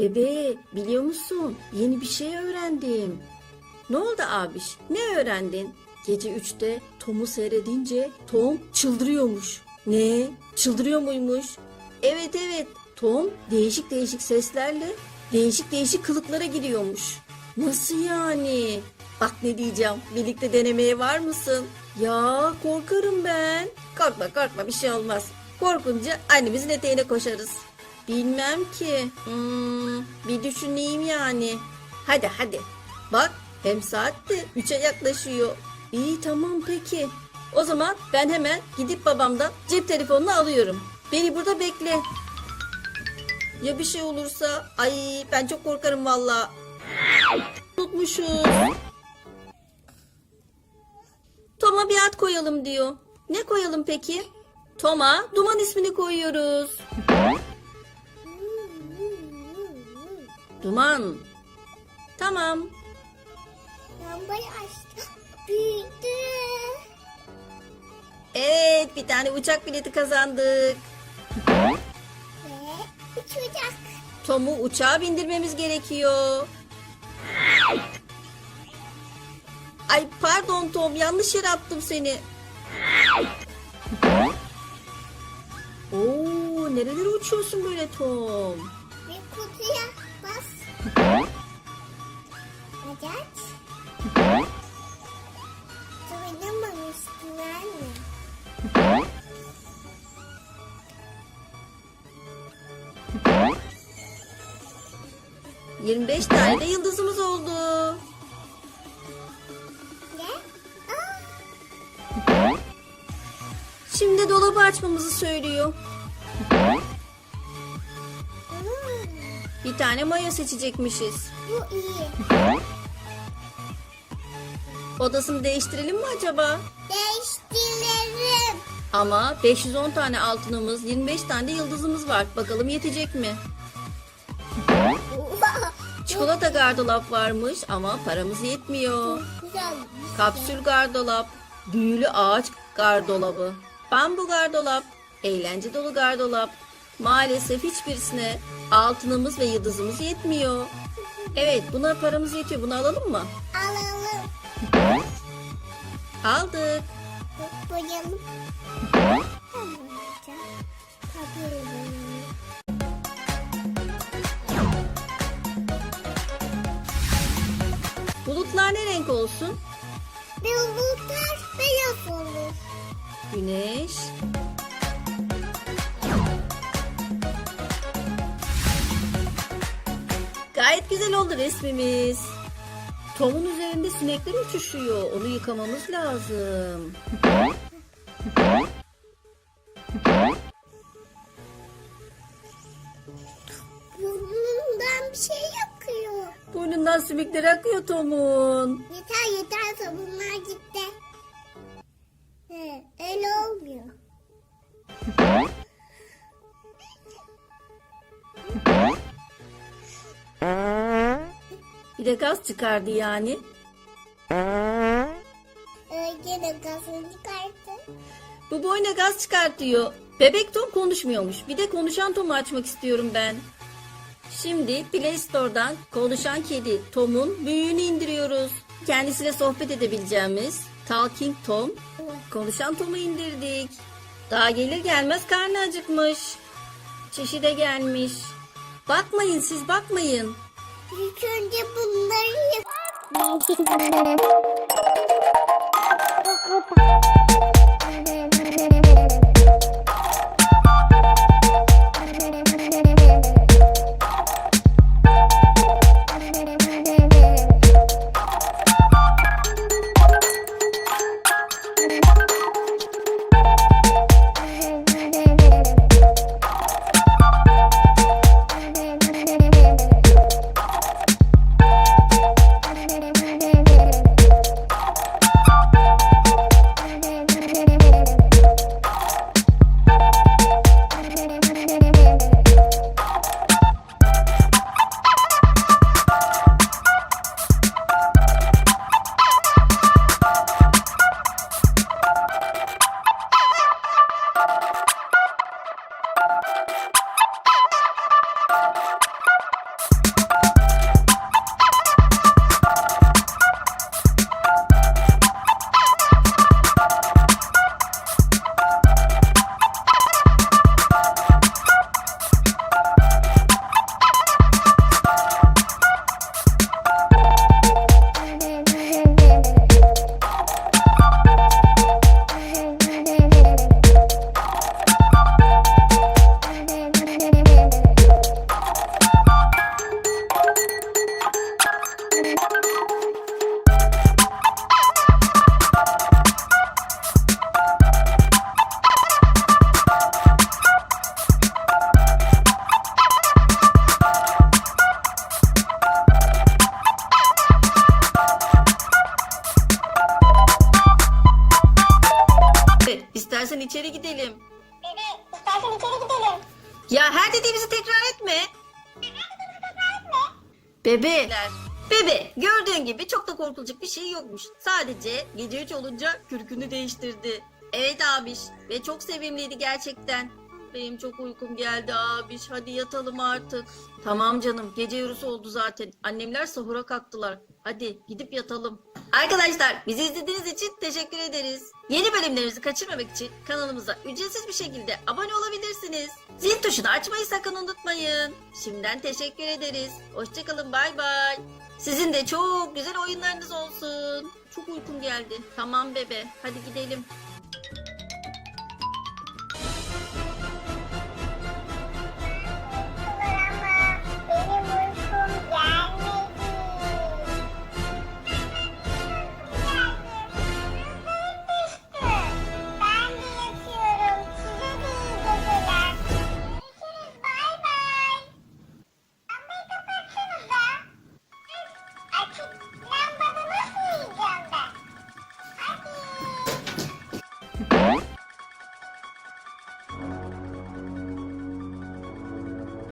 Bebe biliyor musun? Yeni bir şey öğrendim. Ne oldu abiş? Ne öğrendin? Gece üçte Tom'u seyredince Tom çıldırıyormuş. Ne? Çıldırıyor muymuş? Evet evet. Tom değişik değişik seslerle değişik değişik kılıklara giriyormuş. Nasıl yani? Bak ne diyeceğim. Birlikte denemeye var mısın? Ya korkarım ben. Korkma korkma bir şey olmaz. Korkunca annemizin eteğine koşarız. Bilmem ki. Hmm, bir düşüneyim yani. Hadi hadi. Bak hem saat de 3'e yaklaşıyor. İyi tamam peki. O zaman ben hemen gidip babamdan cep telefonunu alıyorum. Beni burada bekle. Ya bir şey olursa? Ay ben çok korkarım valla. Unutmuşuz. Tom'a bir ad koyalım diyor. Ne koyalım peki? Tom'a Duman ismini koyuyoruz. Duman. Tamam. Lambayı açtı. Büyüdü. Evet bir tane uçak bileti kazandık. Ve uçacak. Tom'u uçağa bindirmemiz gerekiyor. Ay pardon Tom yanlış yere attım seni. Oo nerelere uçuyorsun böyle Tom? Bir kutuya bas. Hadi aç. Oynamamıştın anne. Cık, 25 tane de yıldızımız oldu. Aa, Şimdi dolabı açmamızı söylüyor. Bir tane mayo seçecekmişiz. bu iyi. Odasını değiştirelim mi acaba? Değiştirelim. Ama 510 tane altınımız, 25 tane de yıldızımız var. Bakalım yetecek mi? Çikolata gardolap varmış ama paramız yetmiyor. Güzel. Kapsül gardolap, büyülü ağaç gardolabı, bambu gardolap, eğlence dolu gardolap. Maalesef hiçbirisine altınımız ve yıldızımız yetmiyor. Evet buna paramız yetiyor. Bunu alalım mı? Alalım. Aldık. Tabii. Bulutlar ne renk olsun? Bulutlar beyaz olur. Güneş. Gayet güzel oldu resmimiz. Tom'un üzerinde sinekler uçuşuyor. Onu yıkamamız lazım. Burnundan bir şey yakıyor. Burnundan sümükler akıyor Tom'un. Yeter yeter sabunlar gitti. He, öyle olmuyor. Bir de gaz çıkardı yani. Öyle de gazını çıkarttı. Bu boyuna gaz çıkartıyor. Bebek Tom konuşmuyormuş. Bir de konuşan Tom'u açmak istiyorum ben. Şimdi Play Store'dan konuşan kedi Tom'un büyüğünü indiriyoruz. Kendisiyle sohbet edebileceğimiz Talking Tom, konuşan Tom'u indirdik. Daha gelir gelmez karnı acıkmış. Çişi de gelmiş. Bakmayın siz bakmayın. İlk önce bunları yap. İstersen içeri gidelim. Evet, istersen içeri gidelim. Ya her dediğimizi tekrar etme. Bebe. Bebe gördüğün gibi çok da korkulacak bir şey yokmuş. Sadece gece 3 olunca kürkünü değiştirdi. Evet abiş ve çok sevimliydi gerçekten. Benim çok uykum geldi abiş hadi yatalım artık. Tamam canım gece yarısı oldu zaten. Annemler sahura kalktılar. Hadi gidip yatalım. Arkadaşlar bizi izlediğiniz için teşekkür ederiz. Yeni bölümlerimizi kaçırmamak için kanalımıza ücretsiz bir şekilde abone olabilirsiniz. Zil tuşunu açmayı sakın unutmayın. Şimdiden teşekkür ederiz. Hoşçakalın bay bay. Sizin de çok güzel oyunlarınız olsun. Çok uykum geldi. Tamam bebe hadi gidelim.